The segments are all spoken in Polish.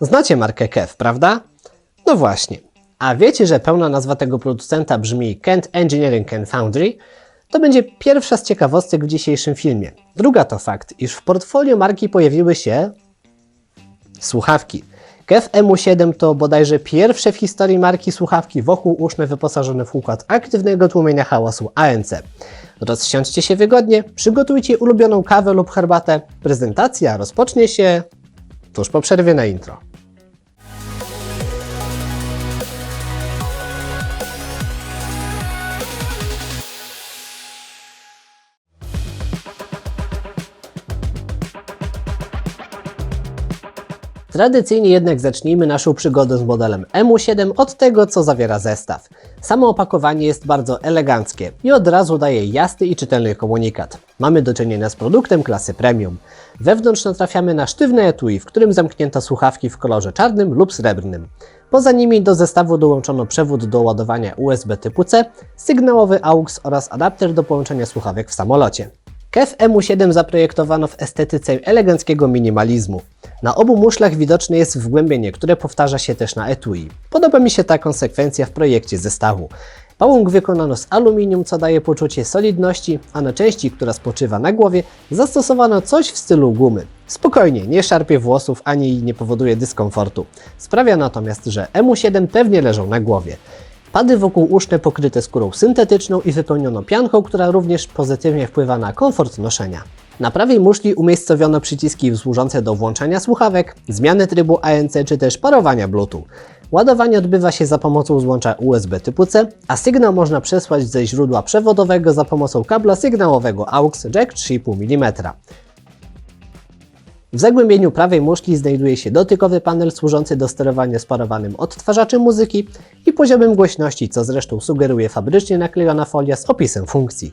Znacie markę KEF, prawda? No właśnie. A wiecie, że pełna nazwa tego producenta brzmi Kent Engineering and Foundry? To będzie pierwsza z ciekawostek w dzisiejszym filmie. Druga to fakt, iż w portfolio marki pojawiły się słuchawki. KEF MU7 to bodajże pierwsze w historii marki słuchawki wokół uszne wyposażone w układ aktywnego tłumienia hałasu ANC. Rozsiądźcie się wygodnie, przygotujcie ulubioną kawę lub herbatę. Prezentacja rozpocznie się tuż po przerwie na intro. Tradycyjnie jednak zacznijmy naszą przygodę z modelem MU7 od tego, co zawiera zestaw. Samo opakowanie jest bardzo eleganckie i od razu daje jasny i czytelny komunikat. Mamy do czynienia z produktem klasy premium. Wewnątrz natrafiamy na sztywne etui, w którym zamknięto słuchawki w kolorze czarnym lub srebrnym. Poza nimi do zestawu dołączono przewód do ładowania USB typu C, sygnałowy AUX oraz adapter do połączenia słuchawek w samolocie. KEF MU7 zaprojektowano w estetyce eleganckiego minimalizmu. Na obu muszlach widoczne jest wgłębienie, które powtarza się też na etui. Podoba mi się ta konsekwencja w projekcie zestawu. Pałąk wykonano z aluminium, co daje poczucie solidności, a na części, która spoczywa na głowie, zastosowano coś w stylu gumy. Spokojnie, nie szarpie włosów ani nie powoduje dyskomfortu. Sprawia natomiast, że MU7 pewnie leżą na głowie. Pady wokół uszne pokryte skórą syntetyczną i wypełniono pianką, która również pozytywnie wpływa na komfort noszenia. Na prawej muszli umiejscowiono przyciski służące do włączania słuchawek, zmiany trybu ANC czy też parowania Bluetooth. Ładowanie odbywa się za pomocą złącza USB typu C, a sygnał można przesłać ze źródła przewodowego za pomocą kabla sygnałowego AUX jack 3,5 mm. W zagłębieniu prawej muszli znajduje się dotykowy panel służący do sterowania sparowanym odtwarzaczem muzyki i poziomem głośności, co zresztą sugeruje fabrycznie naklejona folia z opisem funkcji.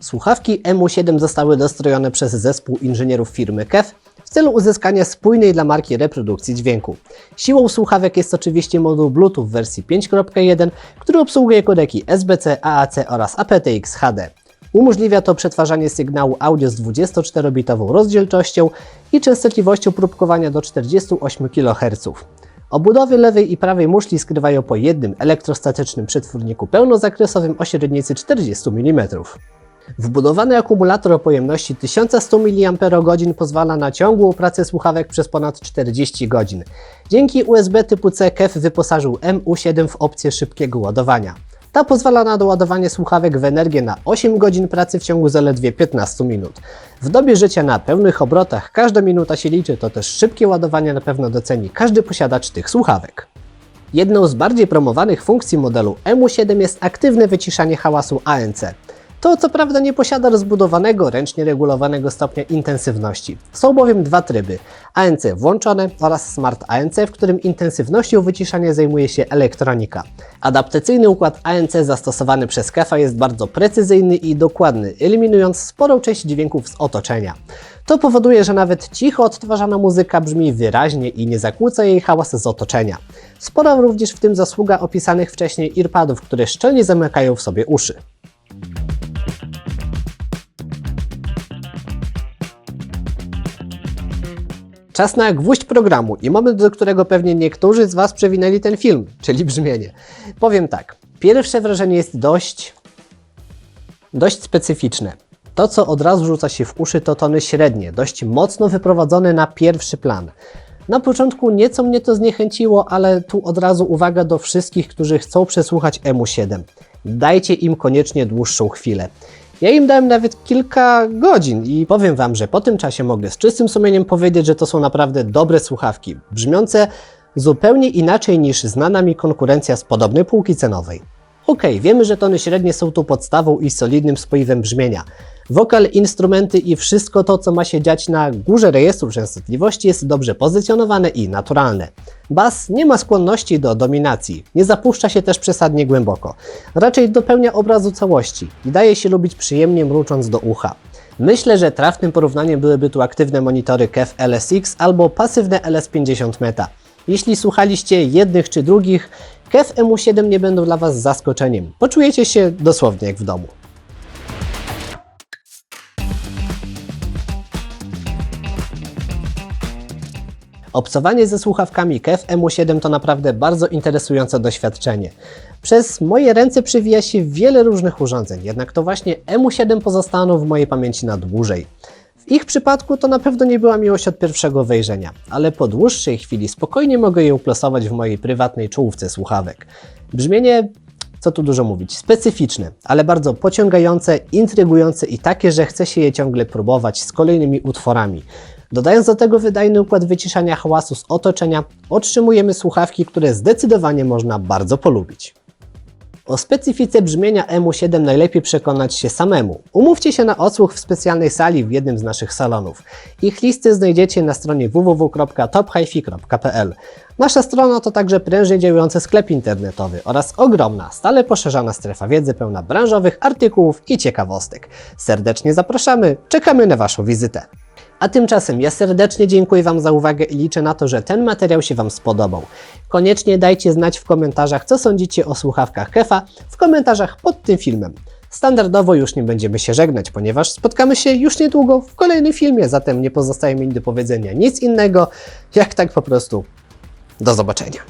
Słuchawki MU7 zostały dostrojone przez zespół inżynierów firmy KEF celu uzyskania spójnej dla marki reprodukcji dźwięku. Siłą słuchawek jest oczywiście moduł Bluetooth wersji 5.1, który obsługuje kodeki SBC, AAC oraz aptX HD. Umożliwia to przetwarzanie sygnału audio z 24-bitową rozdzielczością i częstotliwością próbkowania do 48 kHz. Obudowy lewej i prawej muszli skrywają po jednym elektrostatycznym przetwórniku pełnozakresowym o średnicy 40 mm. Wbudowany akumulator o pojemności 1100 mAh pozwala na ciągłą pracę słuchawek przez ponad 40 godzin. Dzięki USB typu C KEF wyposażył MU7 w opcję szybkiego ładowania. Ta pozwala na doładowanie słuchawek w energię na 8 godzin pracy w ciągu zaledwie 15 minut. W dobie życia na pełnych obrotach każda minuta się liczy, to też szybkie ładowanie na pewno doceni każdy posiadacz tych słuchawek. Jedną z bardziej promowanych funkcji modelu MU7 jest aktywne wyciszanie hałasu ANC. To co prawda nie posiada rozbudowanego, ręcznie regulowanego stopnia intensywności. Są bowiem dwa tryby: ANC włączone oraz Smart ANC, w którym intensywnością wyciszania zajmuje się elektronika. Adaptacyjny układ ANC zastosowany przez KEFA jest bardzo precyzyjny i dokładny, eliminując sporą część dźwięków z otoczenia. To powoduje, że nawet cicho odtwarzana muzyka brzmi wyraźnie i nie zakłóca jej hałas z otoczenia. Spora również w tym zasługa opisanych wcześniej earpadów, które szczelnie zamykają w sobie uszy. Czas na gwóźdź programu i moment, do którego pewnie niektórzy z Was przewinęli ten film, czyli brzmienie. Powiem tak, pierwsze wrażenie jest dość, dość specyficzne. To, co od razu rzuca się w uszy, to tony średnie, dość mocno wyprowadzone na pierwszy plan. Na początku nieco mnie to zniechęciło, ale tu od razu uwaga do wszystkich, którzy chcą przesłuchać MU7. Dajcie im koniecznie dłuższą chwilę. Ja im dałem nawet kilka godzin i powiem Wam, że po tym czasie mogę z czystym sumieniem powiedzieć, że to są naprawdę dobre słuchawki, brzmiące zupełnie inaczej niż znana mi konkurencja z podobnej półki cenowej. Okej, okay, wiemy, że tony średnie są tu podstawą i solidnym spoiwem brzmienia. Wokal, instrumenty i wszystko to, co ma się dziać na górze rejestru częstotliwości jest dobrze pozycjonowane i naturalne. Bas nie ma skłonności do dominacji, nie zapuszcza się też przesadnie głęboko. Raczej dopełnia obrazu całości i daje się lubić przyjemnie mrucząc do ucha. Myślę, że trafnym porównaniem byłyby tu aktywne monitory KEF LSX albo pasywne LS50 Meta. Jeśli słuchaliście jednych czy drugich, KEF MU7 nie będą dla Was zaskoczeniem. Poczujecie się dosłownie jak w domu. Obcowanie ze słuchawkami KEF MU7 to naprawdę bardzo interesujące doświadczenie. Przez moje ręce przewija się wiele różnych urządzeń, jednak to właśnie MU7 pozostaną w mojej pamięci na dłużej. W ich przypadku to na pewno nie była miłość od pierwszego wejrzenia, ale po dłuższej chwili spokojnie mogę je uplosować w mojej prywatnej czołówce słuchawek. Brzmienie, co tu dużo mówić, specyficzne, ale bardzo pociągające, intrygujące i takie, że chce się je ciągle próbować z kolejnymi utworami. Dodając do tego wydajny układ wyciszania hałasu z otoczenia, otrzymujemy słuchawki, które zdecydowanie można bardzo polubić. O specyfice brzmienia MU7 najlepiej przekonać się samemu. Umówcie się na odsłuch w specjalnej sali w jednym z naszych salonów. Ich listy znajdziecie na stronie www.tophifi.pl. Nasza strona to także prężnie działający sklep internetowy oraz ogromna, stale poszerzana strefa wiedzy pełna branżowych artykułów i ciekawostek. Serdecznie zapraszamy, czekamy na Waszą wizytę. A tymczasem ja serdecznie dziękuję Wam za uwagę i liczę na to, że ten materiał się Wam spodobał. Koniecznie dajcie znać w komentarzach, co sądzicie o słuchawkach Kefa w komentarzach pod tym filmem. Standardowo już nie będziemy się żegnać, ponieważ spotkamy się już niedługo w kolejnym filmie, zatem nie pozostaje mi do powiedzenia nic innego, jak tak po prostu do zobaczenia.